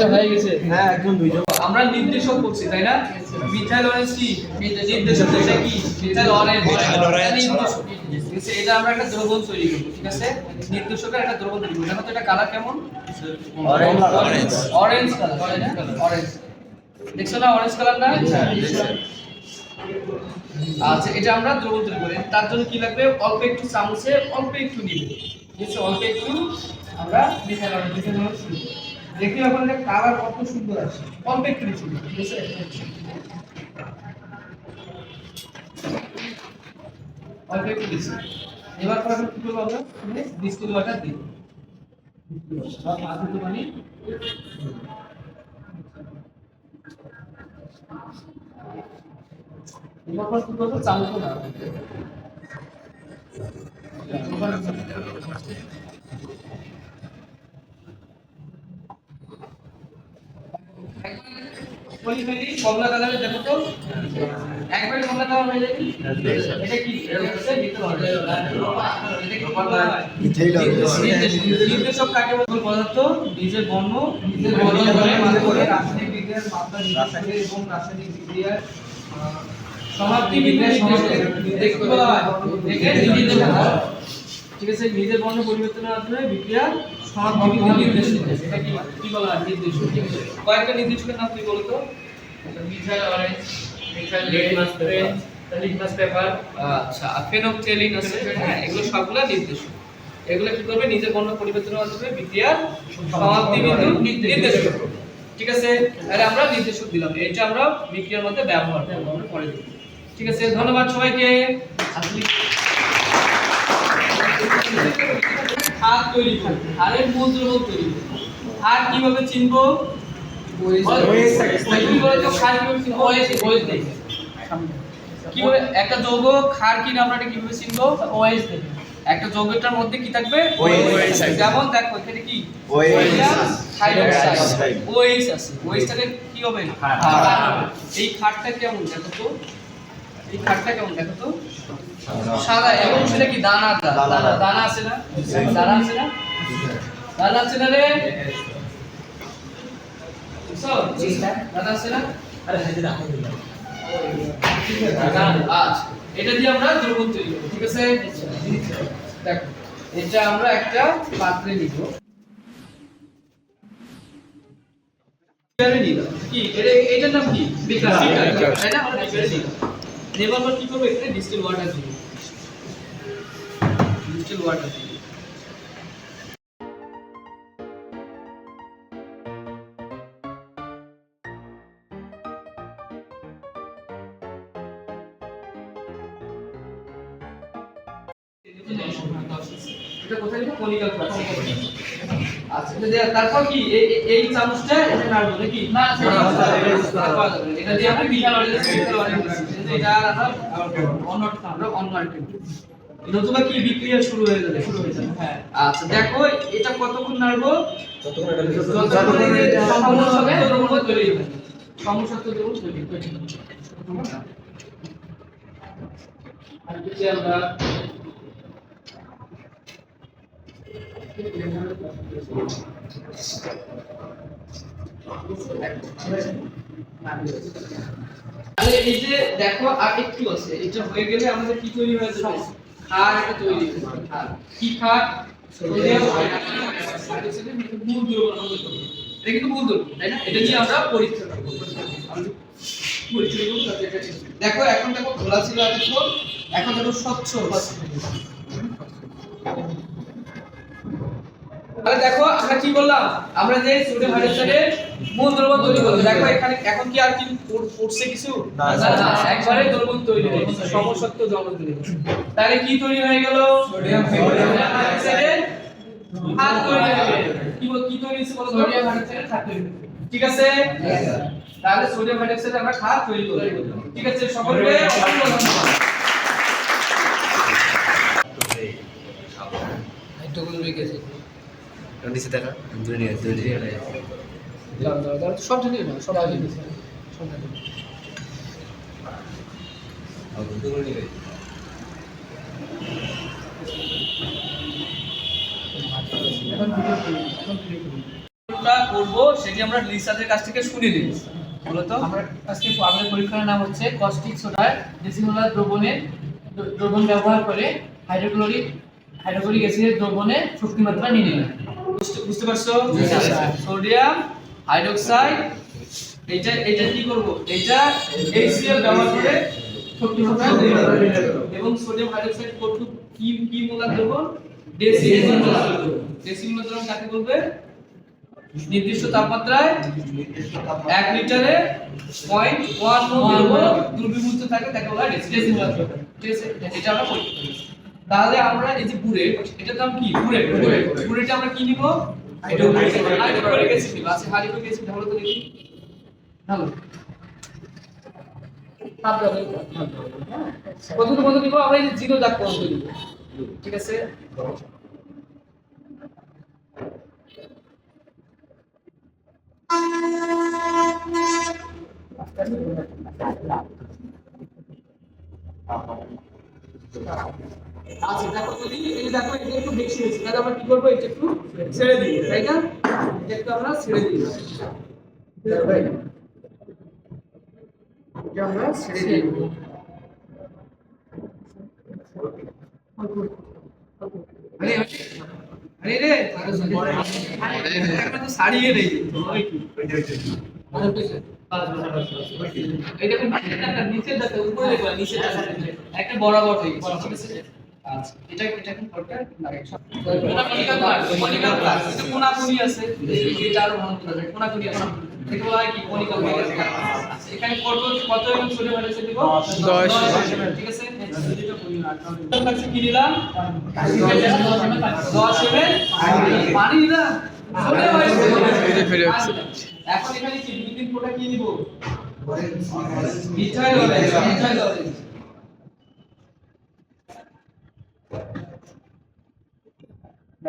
কাজটা হয়ে গেছে। হ্যাঁ একদম দুইজন আমরা নির্দেশক করছি তাই না? মিথাইল অরেঞ্জ কি? নির্দেশক এটা কি মিথাইল অরেঞ্জ এটা আমরা একটা দ্রবণ তৈরি করব ঠিক আছে? নির্দেশকের একটা দ্রবণ তৈরি করব। দেখো তো এটা কালার কেমন? অরেঞ্জ। অরেঞ্জ কালার অরেঞ্জ দেখছ না অরেঞ্জ কালার না আচ্ছা এটা আমরা দ্রবণ তৈরি করি। তার জন্য কি লাগবে? অল্প একটু চামচে অল্প একটু নিব ঠিক আছে অল্প একটু আমরা মিথাইল অরেঞ্জ মিথাইল অরেঞ্জ নিব। দেখি এখন এটা কালার কত সুন্দর আছে। ঠিক আছে অল্প এবার পর কি করব আমরা? ডিস্টিল ওয়াটার দিই। চামচ না বলি ফেলি কমলা কালারে দেখো তো। একবারে কমলা কালার হয়ে যাবে। এটা কি? এটা ভিতর অর্ডার এটা কি বলা মিথাইল অরেঞ্জ। নির্দেশক কাকে বলে? পদার্থ নিজের বর্ণ নিজের বর্ণ ধরে মানে করে রাসায়নিক বিক্রিয়ার রাসায়নিক এবং রাসায়নিক বিক্রিয়ার সমাপ্তি বিক্রিয়ার দেখতে হয় দেখে হয়। ঠিক আছে নিজের বর্ণ পরিবর্তনের মাধ্যমে বিক্রিয়ার সমাপ্তি বিক্রিয়া নির্দেশ করে। এটা কি কি বলা হয়? আছে। কয়েকটা নির্দেশকের নাম তুই বলো তো methyl orange methyl paper. Litmus paper আচ্ছা আছে হ্যাঁ এগুলো সবগুলা নির্দেশক এগুলো কি করবে? নিজের বর্ণ পরিবর্তনের মাধ্যমে বিক্রিয়ার সমাপ্তি বিন্দু নির্দেশ করবে। ঠিক আছে? তাহলে আমরা নির্দেশক দিলাম। এটা আমরা বিক্রিয়ার মধ্যে ব্যবহার করব আমরা পরে ঠিক আছে? ধন্যবাদ সবাইকে। হাত তৈরি করব হারের মূল দ্রবণ তৈরি করব হার কীভাবে চিনবো? কীভাবে একটা যৌগ ক্ষার কি আমরা কীভাবে চিনবো? ওএস দেখে একটা যৌগটার মধ্যে কি থাকবে? যেমন দেখো এখানে কি। ওএইচ আছে। ওএইচটাকে কি হবে? এই ক্ষারটা কেমন? দেখো তো। এই ক্ষারটা কেমন? দেখো তো। সাদা এবং সেটা কি দানা? দানা দানা। আছে না? দানা আছে না? দানা আছে না রে? দানা আছে না? আচ্ছা এটা দিয়ে আমরা দ্রবণ তৈরি করব ঠিক আছে? দেখো এটা আমরা একটা পাত্রে নিব। কি এটা এটার নাম কি? বিকার তাই না? আমরা বিকারে নেবার পর কি করব এখানে? ডিস্টিল ওয়াটার দিব ডিস্টিল ওয়াটার দিব কনিক্যাল আচ্ছা এটা তারপর কি? এই চামচটা এটা নাড়বো নাকি? না এটা দিয়ে আমরা বিশাল এটা আর আমরা অন্য আমরা অন্য নতুবা কি বিক্রিয়া শুরু হয়ে যাবে? শুরু হয়ে যাবে। হ্যাঁ। আচ্ছা দেখো এটা কতক্ষণ নাড়বো? যতক্ষণ এই সমসত্ব দ্রবণ তৈরি হবে তৈরি হবে। আর যদি আমরা তাহলে এই যে দেখো আর একটু আছে এটা হয়ে গেলে আমাদের কি তৈরি হয়ে যাবে? খার এটা তৈরি খার কি খার। এটা কিন্তু তাই না? এটা নিয়ে আমরা পরীক্ষা করব। দেখো এখন দেখো খোলা ছিল এখন দেখো স্বচ্ছ তাহলে দেখো আমরা কি বললাম আমরা যে সোডিয়াম হাইড্রোক্সাইডের মূল দ্রবণ তৈরি করলাম। দেখো এখানে এখন কি আর কি পড়ছে কিছু? না, একবারে দ্রবণ তৈরি হয়ে গেছে। সমসত্ব দ্রবণ তৈরি হয়ে। তাহলে কি তৈরি হয়ে গেল? সোডিয়াম হাইড্রোক্সাইডের হাত তৈরি হয়ে গেল কি বল কি তৈরি হয়েছে বলো সোডিয়াম হাইড্রোক্সাইডের হাত তৈরি ঠিক আছে? তাহলে সোডিয়াম হাইড্রোক্সাইড আমরা খাত তৈরি করব ঠিক আছে সকলকে ধন্যবাদ দেখা দূরে নিয়ে দূরে নিয়ে সব সব আগে সব করব সেটি আমরা লিসাদের কাছ থেকে শুনে নিব বলো তো আমরা আজকে আমাদের পরীক্ষার নাম হচ্ছে কস্টিক সোডার ডেসিমোলার দ্রবণের দ্র- দ্রবণ ব্যবহার করে হাইড্রোক্লোরিক হাইড্রোক্লোরিক অ্যাসিডের দ্রবণের শক্তি মাত্রা নির্ণয় বুঝতে- পারছ? সোডিয়াম হাইড্রোক্সাইড এইটা এটা কি করব? এটা HCl ব্যবহার করে শক্তি এবং সোডিয়াম হাইড্রোক্সাইড কি কি মূলক দ্রবণ ডেসিমোলার ডেসিমোলার দ্রবণ কাকে বলবে? নির্দিষ্ট তাপমাত্রায় এক লিটারে পয়েন্ট ওয়ান দ্রবীভূত থাকে তাকে বলা হয় দ্রবণ এটা আমরা পরীক্ষা করি তাহলে আমরা এই যে বুড়েট এটার নাম কি? বুড়েট বুড়েট আমরা কি নিব? হাইড্রোক্লোরিক অ্যাসিড নিব হাইড্রোক্লোরিক অ্যাসিড ভালো তো দেখি। ভালো। তাপ ব্যবহার বন্ধু নিব আমরা এই যে জিরো দাগ পর্যন্ত নিব। ঠিক আছে? আচ্ছা দেখো যদি এই দেখো এটা একটু বেশি হয়েছে। তাহলে আমরা কি করব? এটা একটু ছেড়ে দিই তাই না? এটা একটু আমরা ছেড়ে দিই। এটা আমরা ছেড়ে দিই। আরে আরে রে একটা তো নেই এটা নিচে দেখো উপরে দেখো নিচে একটা বরাবর হয়ে আচ্ছা এটা এটা কোন পড়তে লাগে এটা ক্লাস এটা কোনা আছে এটা আরও ভালো করে কোনা কোনি আছে। এটা বলা হয় কি? মনিকা ক্লাস এখানে কত কত এমএম সোডিয়াম হাইড্রোক্সাইড দিব? দশ। ঠিক আছে? কাছে কি দিলাম 10 এমএল পানি এখন এখানে কি? দুই তিন ফোঁটা কি দিব methyl orange methyl orange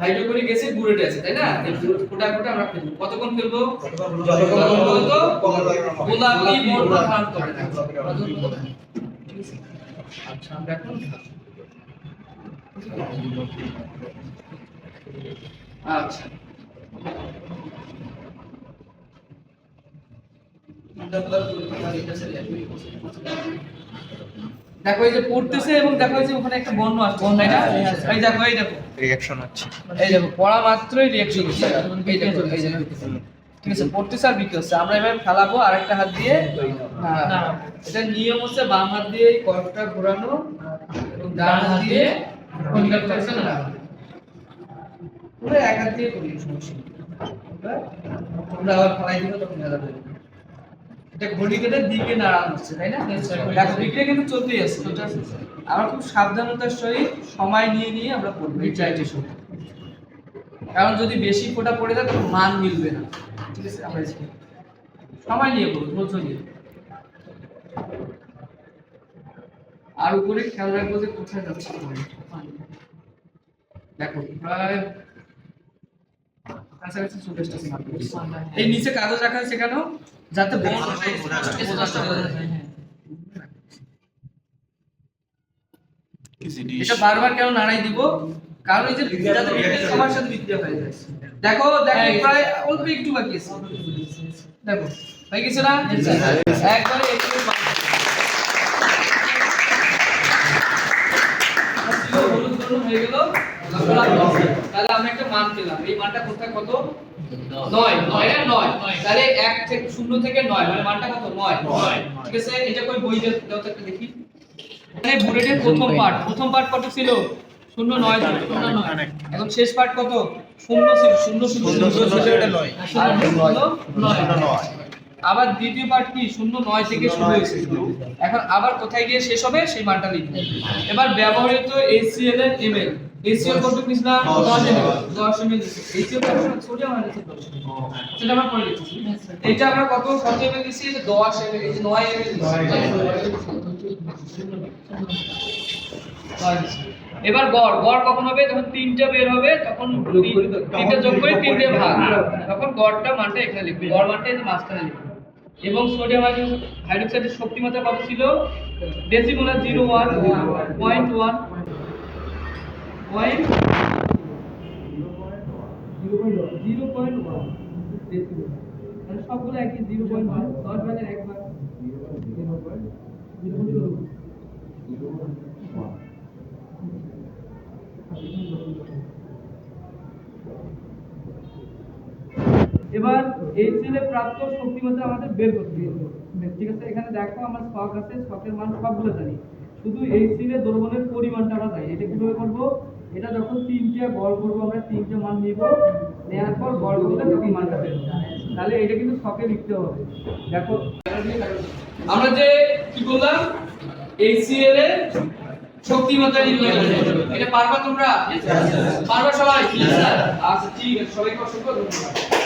hydrochloric acid burette আছে তাই না? এই ফোটায় ফোটায় আমরা ফেলব। কতক্ষণ ফেলব? যতক্ষণ পর্যন্ত গোলাপি বর্ণ ধারণ করে? আচ্ছা আমরা এখন আচ্ছা। দেখো এই যে পড়তেছে এবং দেখো এই যে ওখানে একটা বর্ণ আসছে তাই না এই দেখো এই দেখো। রিঅ্যাকশন হচ্ছে। এই দেখো পড়া মাত্রই রিঅ্যাকশন হচ্ছে। এই দেখো এই দেখো। ঠিক আছে পড়তেছে আর বিক্রি হচ্ছে। আমরা এভাবে ফেলাবো আরেকটা হাত দিয়ে। এটা নিয়ম হচ্ছে বাম হাত দিয়ে কয়েকটা ঘোরানো এবং ডান হাত দিয়ে কনিকাল ফ্লেক্সন না। পুরো এক হাত দিয়ে করি সমস্যা আমরা আবার ফলাই দিব তখন এটা ঘড়ি কেটে দিকে নাড়ানো হচ্ছে তাই না? দেখো বিক্রিয়া কিন্তু চলতেই আছে। আমরা খুব সাবধানতার সহিত সময় নিয়ে নিয়ে আমরা করব এই ট্রাইটেশন কারণ যদি বেশি ফোটা পড়ে যায় তখন মান মিলবে না। ঠিক আছে? আমরা সময় নিয়ে করব ধৈর্য নিয়ে। আর উপরে খেয়াল রাখব যে কোথায় যাচ্ছে দেখো প্রায় কাছাকাছি চলে এসেছে। এই নিচে কাগজ রাখা আছে কেন? যাতে হয় বোঝা যায়। এটা বারবার কেন নাড়াই দিব? কারণ এই যে যাতে সবার সাথে বিক্রিয়া হয়ে যায়। দেখো দেখো প্রায় অল্প একটু বাকি আছে। দেখো হয়ে গেছে না? একবারে একটু বাকি। হলুদ হয়ে গেল। তাহলে আমরা একটা মান পেলাম। এই মানটা কোথায় কত? নয় নয় না নয়। তাহলে এক থেকে শূন্য থেকে নয় মানে মানটা কত? নয়। ঠিক আছে এটা কই বই দাও দাও একটা দেখি। এখানে বুলেটের প্রথম পার্ট প্রথম পার্ট কত ছিল? শূন্য নয় ছিল, শূন্য নয়। এখন শেষ পার্ট কত? শূন্য ছিল শূন্য ছিল শূন্য ছিল। এটা নয়। আর শূন্য নয়। আবার দ্বিতীয় পার্ট কি? শূন্য নয় থেকে শুরু হয়েছে। এখন আবার কোথায় গিয়ে শেষ হবে? সেই মানটা লিখবে। এবার ব্যবহৃত HCl এর ml HCl কত নিছিলাম 10 10 ml 10 ml HCl কত সোডিয়াম হাইড্রোক্সাইড বলছি সেটা আমরা লিখছি এটা আমরা কত কত দিছি? যে 10 ml এই যে 9 ml দিছি। এবার গড়। গড় কখন হবে? যখন তিনটা বের হবে তখন তিনটা যোগ করে তিনটে ভাগ। তখন গড়টা মানটা এখানে লিখবে। গড় মানটা এই মাঝখানে লিখবে। এবং সোডিয়াম হাইড্রোক্সাইডের শক্তিমাত্রা কত ছিল? Decimolar zero one point one এবার এই সেলে প্রাপ্ত শক্তিমাত্রা আমাদের বের করতে হবে। ঠিক আছে? এখানে দেখো আমার স্টক আছে স্টকের মান সবগুলো জানি। শুধু এই সিলে দ্রবণের পরিমাণটা আমরা জানি। এটা কীভাবে করব? এটা যখন তিনটে বল করব আমরা তিনটে মান নিব নেওয়ার পর বল করলে দুটি মানটা বের তাহলে এটা কিন্তু শখে লিখতে হবে। দেখো। আমরা যে কি বললাম এইচসিএল এর শক্তিমত্তা নির্ণয় এটা পারবা তোমরা? পারবা সবাই? আচ্ছা ঠিক আছে। সবাইকে অসংখ্য ধন্যবাদ।